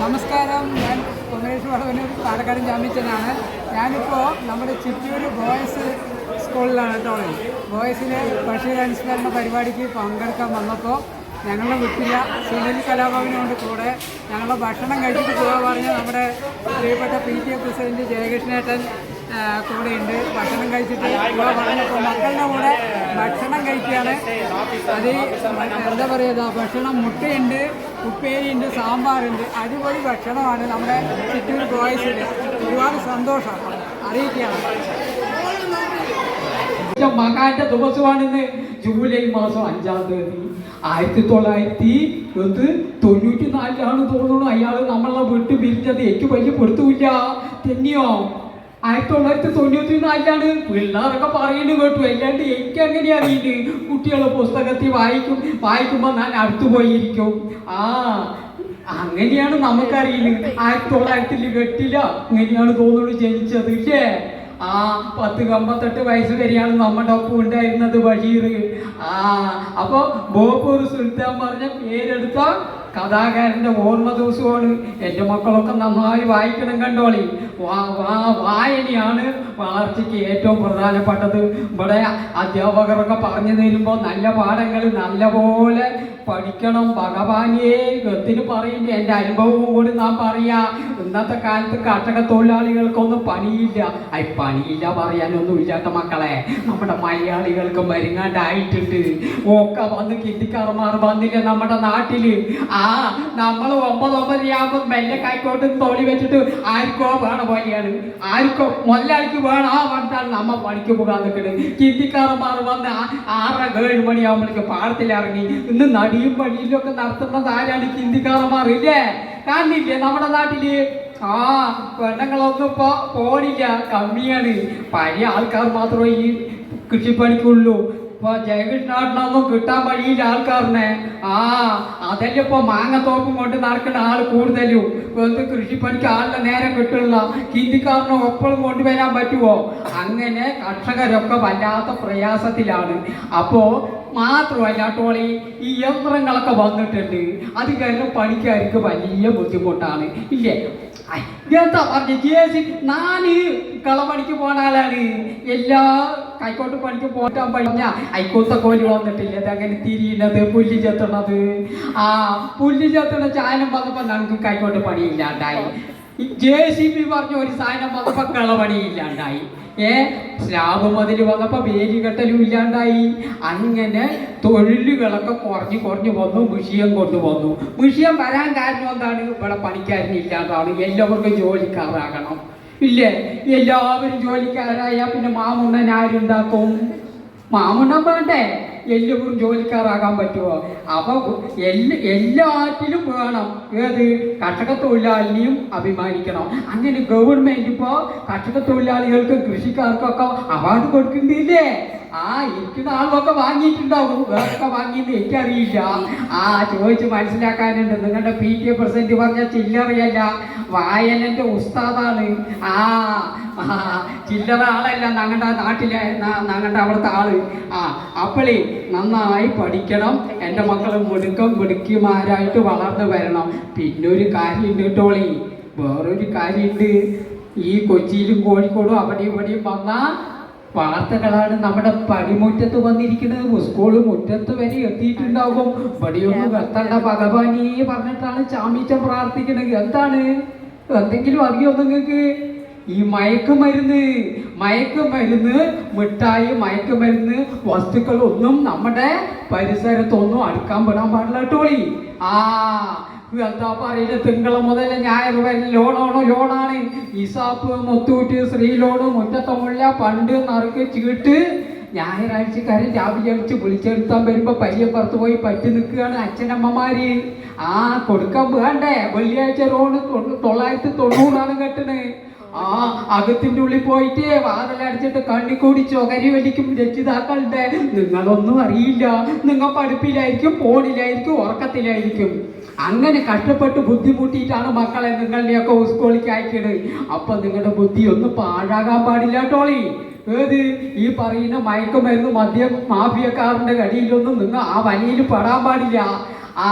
നമസ്കാരം. ഞാൻ കുമരേഷ് വടവനൂർ പാലക്കാട് ജാമ്യച്ചനാണ്. ഞാനിപ്പോൾ നമ്മുടെ ചിറ്റൂർ ബോയ്സ് സ്കൂളിലാണ് കേട്ടോ. ബോയ്സിലെ ഭക്ഷ്യ അനുസ്മരണ പരിപാടിക്ക് പങ്കെടുക്കാൻ വന്നപ്പോൾ ഞങ്ങളുടെ വിട്ടില്ല. സുനിൽ കലാഭവനോട് കൂടെ ഞങ്ങളുടെ ഭക്ഷണം കഴിച്ചിട്ട് പോകാൻ പറഞ്ഞ നമ്മുടെ പ്രിയപ്പെട്ട പി ടി എ പ്രസിഡന്റ് ജയകൃഷ്ണേട്ടൻ കൂടെയുണ്ട് ഭക്ഷണം കഴിച്ചിട്ട് ഇവിടെ പറഞ്ഞപ്പോൾ മക്കളുടെ കൂടെ ഭക്ഷണം കഴിക്കുകയാണ്. അത് എന്താ പറയുക ഭക്ഷണം മുട്ടയുണ്ട് ഉപ്പേരിയുണ്ട് സാമ്പാറുണ്ട്. അതുപോലെ ഭക്ഷണമാണ് നമ്മുടെ ചിറ്റൂർ ബോയ്സിൽ ഒരുപാട് സന്തോഷം. അറിയിക്കുകയാണ്. മകാന്റെ ദിവസമാണിന്ന് ജൂലൈ മാസം അഞ്ചാം തീയതി. ആയിരത്തി തൊള്ളായിരത്തി എന്ത് തൊണ്ണൂറ്റി നാലിലാണ് തോന്നുന്നു അയാൾ നമ്മളെ വിട്ട് പിരിഞ്ഞത് എനിക്ക് വലിയ പൊടുത്തുമില്ല തന്നെയോ? ആയിരത്തി തൊള്ളായിരത്തി തൊണ്ണൂറ്റി നാലിലാണ് പിള്ളേരൊക്കെ പറയുന്നു കേട്ടു. അല്ലാണ്ട് എനിക്ക് എങ്ങനെയാ വീട് കുട്ടികളെ പുസ്തകത്തിൽ വായിക്കും വായിക്കുമ്പോൾ ഞാൻ അടുത്തു പോയിരിക്കും. ആ അങ്ങനെയാണ് നമുക്കറിയുന്നത് ആയിരത്തി തൊള്ളായിരത്തി കെട്ടില്ല. അങ്ങനെയാണ് തോന്നുന്നു ജനിച്ചത് ഇല്ലേ? ആ പത്ത് അമ്പത്തെട്ട് വയസ്സ് വരെയാണ് നമ്മുടെ ഒപ്പം ഉണ്ടായിരുന്നത് ബഷീർ ആ അപ്പൊ ബോപ്പൂർ സുൽത്താൻ പറഞ്ഞ പേരെടുത്ത? കഥാകാരന്റെ ഓർമ്മ ദിവസമാണ്. എന്റെ മക്കളൊക്കെ നന്നായി വായിക്കണം കണ്ടോളി. വാ വാ വായനയാണ് വളർച്ചയ്ക്ക് ഏറ്റവും പ്രധാനപ്പെട്ടത്. ഇവിടെ അധ്യാപകരൊക്കെ പറഞ്ഞു തരുമ്പോൾ നല്ല പാഠങ്ങൾ നല്ലപോലെ പഠിക്കണം. ഭഗവാനെ ഗത്തിന് പറയുന്നു എന്റെ അനുഭവവും കൂടി നാം പറയാ. ഇന്നത്തെ കാലത്ത് കർഷക തൊഴിലാളികൾക്കൊന്നും പണിയില്ല. ഐ പണിയില്ല പറയാനൊന്നും ഇല്ലാത്ത മക്കളെ. നമ്മുടെ മലയാളികൾക്ക് മരുങ്ങാണ്ടായിട്ടുണ്ട്. ഒക്കെ വന്ന് കിട്ടിക്കാർമാർ വന്നില്ല നമ്മുടെ നാട്ടിൽ ആ നമ്മൾ ഒമ്പത് ഒമ്പതരയാകുമ്പോൾ മെല്ലെ കൈക്കോട്ട് തോളി വെച്ചിട്ട് ആർക്കോ വേണ പോലെയാണ്. ആർക്കോ മുതലാളിക്ക് വേണം ആ പറഞ്ഞാൽ നമ്മ പണിക്ക് പോകാൻ നിൽക്കുന്നത് കിട്ടിക്കാർമാർ വന്ന് ആറ് ഏഴ് മണിയാകുമ്പോഴേക്ക് പാടത്തിലിറങ്ങി. ഇന്ന് നടിയും പണിയിലും ഒക്കെ നടത്തുന്നത് ആരാണ് ഹിന്ദിക്കാരന്മാർ ഇല്ലേ? കാണില്ലേ? നമ്മുടെ നാട്ടിൽ. ആ പെണ്ണുങ്ങളൊന്നും ഇപ്പൊ പോണില്ല. കമ്മിയാണ്. പഴയ ആൾക്കാർ മാത്രമേ ഈ കൃഷിപ്പണിക്കുള്ളൂ. ഇപ്പൊ ജയകൃഷ്ണാട്ടിനൊന്നും കിട്ടാൻ വഴിയില്ല ആൾക്കാരനെ. ആ അതല്ലേ ഇപ്പൊ മാങ്ങത്തോപ്പും കൊണ്ട് നടക്കുന്ന ആൾ കൂടുതലും. എന്ത് കൃഷിപ്പണിക്ക് ആളുടെ നേരെ കിട്ടുള്ള ഹിന്ദിക്കാരനെ ഒപ്പളും കൊണ്ടുവരാൻ പറ്റുമോ അങ്ങനെ കർഷകരൊക്കെ വല്ലാത്ത പ്രയാസത്തിലാണ്. അപ്പോ മാത്രമല്ല ടോളി ഈ യന്ത്രങ്ങളൊക്കെ വന്നിട്ടുണ്ട്. അത് കാരണം പണിക്കാർക്ക് വലിയ ബുദ്ധിമുട്ടാണ്. ഇല്ലേ? എന്താ പറഞ്ഞു? ജേസി നാന് കളപണിക്ക് പോണ എല്ലാ കൈക്കോട്ട് പണിക്ക് പോറ്റാൻ പഠിഞ്ഞ അയിക്കോത്ത കോലി വന്നിട്ടില്ല? അങ്ങനെ തിരിയുന്നത്? പുല്ല് ചെത്തണത്. ആ പുല്ല് ചെത്തണ ചായനം വന്നപ്പോ നമുക്ക് കൈക്കോട്ട് പണിയില്ലാണ്ടായി. ജെ സി ബി പറഞ്ഞ ഒരു സാധനം വന്നപ്പോ കളവണി ഇല്ലാണ്ടായി ഏ? സ്ലാബ് മതിൽ വന്നപ്പോ വേലികെട്ടലും ഇല്ലാണ്ടായി. അങ്ങനെ തൊഴിലുകളൊക്കെ കുറഞ്ഞു കുറഞ്ഞു വന്നു വിഷയം കൊണ്ടുവന്നു വിഷയം വരാൻ കാരണം എന്താണ്? ഇവിടെ പണിക്കാരനില്ലാതാണ് എല്ലാവർക്കും ജോലിക്കാരാകണം. ഇല്ലേ? എല്ലാവരും ജോലിക്കാരായാൽ പിന്നെ മാമുണ്ണൻ ആരുണ്ടാക്കും? മാമുണ്ണൻ വേണ്ടേ? എല്ലാവരും ജോലിക്കാരാകാൻ പറ്റുമോ അപ്പൊ എല്ലാ എല്ലാറ്റിലും വേണം. ഏത്? കർഷക തൊഴിലാളിനെയും അഭിമാനിക്കണം. അങ്ങനെ ഗവൺമെന്റ് ഇപ്പോ കർഷക തൊഴിലാളികൾക്കും കൃഷിക്കാർക്കൊക്കെ അവാർഡ് കൊടുക്കുന്നില്ലേ ആ ഇരിക്കുന്ന ആളൊക്കെ വാങ്ങിയിട്ടുണ്ടാവും. വേറൊക്കെ വാങ്ങിയെന്ന് എനിക്കറിയില്ല. ആ ചോദിച്ച് മനസ്സിലാക്കാനുണ്ട്. നിങ്ങളുടെ പി എ പ്രസിഡന്റ് പറഞ്ഞ ചില്ലറയല്ല. വായനന്റെ ഉസ്താദാണ്. ആ ചില്ലറ ആളല്ല ഞങ്ങളുടെ നാട്ടിലെ ഞങ്ങളുടെ അവിടുത്തെ ആൾ. ആ അപ്പളി നന്നായി പഠിക്കണം. എന്റെ മക്കൾ മിടുക്കം മിടുക്കിമാരായിട്ട് വളർന്നു വരണം. പിന്നെ ഒരു കാര്യമുണ്ട് കേട്ടോളി. വേറൊരു കാര്യമുണ്ട്. ഈ കൊച്ചിയിലും കോഴിക്കോടും അവിടെയും ഇവിടെയും വന്ന വാർത്തകളാണ് നമ്മുടെ പടിമുറ്റത്ത് വന്നിരിക്കുന്നത്. സ്കൂൾ മുറ്റത്ത് വരെ എത്തിയിട്ടുണ്ടാകും. പടിയൊന്നും എത്തണ്ട ഭഗവാനിയെ പറഞ്ഞിട്ടാണ് ചാമീച്ചൻ പ്രാർത്ഥിക്കുന്നത്. എന്താണ്? എന്തെങ്കിലും അറിയോ നിങ്ങൾക്ക്? ഈ മയക്കുമരുന്ന് മയക്കുമരുന്ന് മിഠായി മയക്കുമരുന്ന് വസ്തുക്കളൊന്നും നമ്മുടെ പരിസരത്തൊന്നും അടുക്കാൻ പെടാൻ പാടില്ല കേട്ടോളി ആ എന്താ പറയുന്നത്? മുതൽ ഞായർ വരെ ലോണാണോ ലോണാണ്. ഇസാപ്പ് മുത്തൂറ്റ് ശ്രീ ലോണ് മുറ്റത്തമുള്ള പണ്ട് നറുക്ക് ചീട്ട് ഞായറാഴ്ചക്കാരൻ രാവിലെ അടിച്ച് വിളിച്ചെടുത്താൻ വരുമ്പോ പയ്യപ്പുറത്ത് പോയി പറ്റി നിൽക്കുകയാണ് അച്ഛനമ്മമാര്. ആ കൊടുക്കാൻ വേണ്ടേ? വെള്ളിയാഴ്ച ലോണ് തൊള്ളായിരത്തി തൊണ്ണൂറാണ് കെട്ടണ്. ആ അകത്തിന്റെ ഉള്ളിൽ പോയിട്ട് വാതിലടിച്ചിട്ട് കണ്ണിക്കൂടി ചൊകരി വലിക്കും രക്ഷിതാക്കളുടെ. നിങ്ങളൊന്നും അറിയില്ല. നിങ്ങൾ പഠിപ്പിലായിരിക്കും ഫോണിലായിരിക്കും ഉറക്കത്തിലായിരിക്കും. അങ്ങനെ കഷ്ടപ്പെട്ട് ബുദ്ധിമുട്ടിയിട്ടാണ് മക്കളെ നിങ്ങളുടെയൊക്കെ സ്കൂളിലേക്ക് അയക്കുന്നത് അപ്പൊ നിങ്ങളുടെ ബുദ്ധി ഒന്നും പാഴാകാൻ പാടില്ല ടോളി. ഏത്? ഈ പറയുന്ന മയക്കുമരുന്ന് മദ്യം മാഫിയക്കാരന്റെ കടിയിലൊന്നും നിങ്ങൾ ആ വലിയിൽ പെടാൻ പാടില്ല. ആ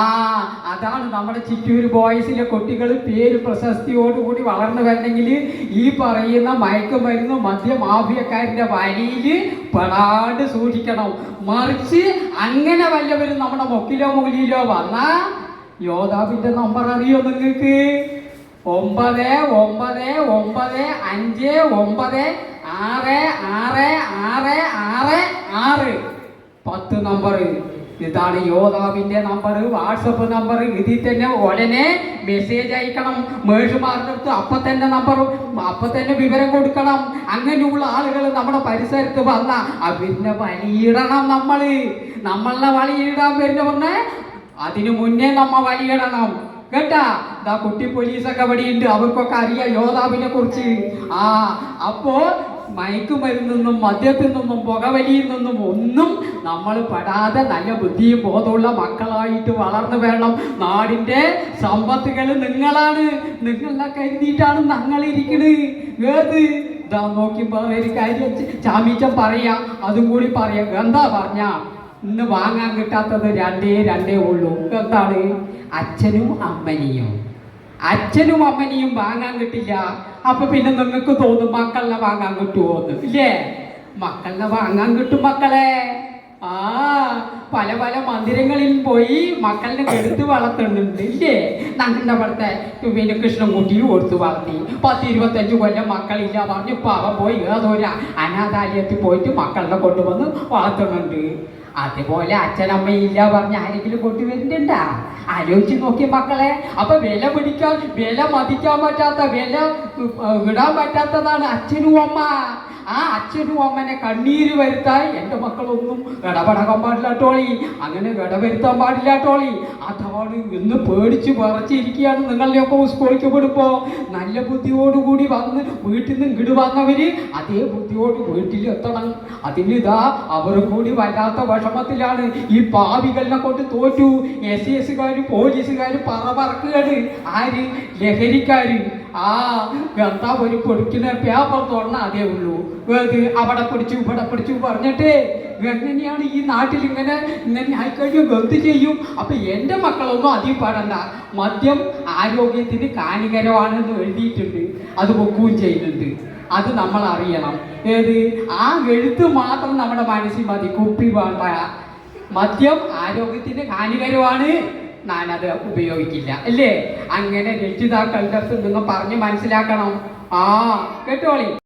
അതാണ് നമ്മുടെ ചിറ്റൂർ ബോയ്സിലെ കുട്ടികൾ പേര് പ്രശസ്തിയോടുകൂടി വളർന്നു വരണമെങ്കിൽ ഈ പറയുന്ന മയക്കുമരുന്ന് മദ്യ മാഫിയക്കാരുടെ വരിയിൽ പെടാണ്ട് സൂക്ഷിക്കണം. മറിച്ച് അങ്ങനെ വല്ലവരും നമ്മുടെ മൊക്കിലോ മുകളിലോ വന്നാ യോദ്ധാവിന്റെ നമ്പർ അറിയോ നിങ്ങൾക്ക്? ഒമ്പത് ഒമ്പത് ഒമ്പത് അഞ്ച് ഒമ്പത് ആറ് ആറ് ആറ് ആറ് ആറ്. പത്ത് നമ്പർ ഇതാണ് യോദാവിന്റെ നമ്പർ വാട്സപ്പ് നമ്പർ ഇതിൽ തന്നെ ഉടനെ മെസ്സേജ് അയക്കണം. മേഷുമാരുടെ അടുത്ത് അപ്പൊ തന്നെ നമ്പർ അപ്പൊ തന്നെ വിവരം കൊടുക്കണം. അങ്ങനെയുള്ള ആളുകൾ നമ്മുടെ പരിസരത്ത് വന്ന അവരിനെ വലിയിടണം നമ്മൾ. നമ്മളെ വലിയിടാൻ പറഞ്ഞേ അതിനു മുന്നേ നമ്മ വലിയിടണം കേട്ടാ? ദാ കുട്ടി പോലീസൊക്കെ അവിടെയുണ്ട് അവർക്കൊക്കെ അറിയാം യോദാവിനെ കുറിച്ച്. ആ അപ്പോ മയക്കുമരുന്നിന്നും മദ്യത്തിൽ നിന്നും പുകവലിയിൽ നിന്നും ഒന്നും നമ്മൾ പെടാതെ നല്ല ബുദ്ധിയും ബോധമുള്ള മക്കളായിട്ട് വളർന്നു വേണം നാടിന്റെ സമ്പത്തുകൾ നിങ്ങളാണ്. നിങ്ങളെ കരുതിയിട്ടാണ് ഞങ്ങളിരിക്കണത് ഏത്? ഇതാ നോക്കിയപ്പോൾ ഒരു കാര്യം ചാമീച്ചൻ പറയാം അതും കൂടി പറയാം. എന്താ പറഞ്ഞ? ഇന്ന് വാങ്ങാൻ കിട്ടാത്തത് രണ്ടേ രണ്ടേ ഉള്ളൂ. എന്താണ് അച്ഛനും അമ്മനിയും. അച്ഛനും അമ്മനിയും വാങ്ങാൻ കിട്ടില്ല. അപ്പൊ പിന്നെ നിങ്ങൾക്ക് തോന്നും മക്കളെ വാങ്ങാൻ കിട്ടുമോ എന്ന് ഇല്ലേ? മക്കളെ വാങ്ങാൻ കിട്ടും മക്കളെ. ആ പല പല മന്ദിരങ്ങളിൽ പോയി മക്കളിനെ കെടുത്ത് വളർത്തുന്നുണ്ട് ഇല്ലേ? ഞങ്ങളുടെ അവിടുത്തെ പിന്നെ കൃഷ്ണൻകുട്ടിയും കൊടുത്ത് വളർത്തി. പത്ത് ഇരുപത്തഞ്ച് കൊല്ലം മക്കളില്ല പറഞ്ഞു പാവം പോയി. ഏതൊരു അനാഥാലയത്തിൽ പോയിട്ട് മക്കളെ കൊണ്ടുവന്ന് വളർത്തുന്നുണ്ട്. അതുപോലെ അച്ഛനമ്മയില്ല പറഞ്ഞ ആരെങ്കിലും കൊണ്ടുവരുന്നുണ്ടാ ആലോചിച്ച് നോക്കിയ മക്കളെ. അപ്പൊ വില പിടിക്കാൻ വില മതിക്കാൻ പറ്റാത്ത വില വിടാൻ പറ്റാത്തതാണ് അച്ഛനും അമ്മ. ആ അച്ഛനും അമ്മനെ കണ്ണീര് വരുത്താൻ എന്റെ മക്കളൊന്നും ഇടപെടക്കാൻ പാടില്ല ടോളി. അങ്ങനെ ഇടവരുത്താൻ പാടില്ല ടോളി. അതാണ് ഇന്ന് പേടിച്ച് വിറച്ചിരിക്കുകയാണ്. നിങ്ങളുടെയൊക്കെ സ്കൂളിലേക്ക് വിടുമ്പോ നല്ല ബുദ്ധിയോടുകൂടി വന്ന് വീട്ടിൽ നിന്ന് ഇങ്ങോട്ട് വന്നവര് അതേ ബുദ്ധിയോട് വീട്ടിൽ എത്തണം. അതിനിതാ അവർ കൂടി വല്ലാത്ത വിഷമത്തിലാണ്. ഈ പാവികളിനെ കൊണ്ട് തോറ്റു. എസ് സി എസുകാര് പോലീസുകാര് പറ പറക്കുകയാണ്. ആര്? ലഹരിക്കാര്. ആ എന്താ ഒരു പൊടിക്കുന്ന പേപ്പർ അതേ ഉള്ളൂ. ഏത് അവിടെ പിടിച്ചു ഇവിടെ പിടിച്ചു പറഞ്ഞിട്ട് എങ്ങനെയാണ് ഈ നാട്ടിൽ ഇങ്ങനെ ഇങ്ങനെ ആയിക്കഴിഞ്ഞാൽ എന്ത് ചെയ്യും? അപ്പൊ എന്റെ മക്കളൊന്നും അധികം പാടണ്ട. മദ്യം ആരോഗ്യത്തിന് ഹാനികരമാണെന്ന് എഴുതിയിട്ടുണ്ട്. അത് വെക്കുകയും ചെയ്യുന്നുണ്ട്. അത് നമ്മൾ അറിയണം. ഏത്? ആ എഴുത്ത് മാത്രം നമ്മുടെ മനസ്സിൽ മതി. കുപ്പി വേണ്ട. മദ്യം ആരോഗ്യത്തിന് ഹാനികരമാണ്. ഞാനത് ഉപയോഗിക്കില്ല. അല്ലേ? അങ്ങനെ രക്ഷിതാക്കളുടെ അടുത്ത് നിങ്ങൾ പറഞ്ഞ് മനസ്സിലാക്കണം. ആ കേട്ടോളി.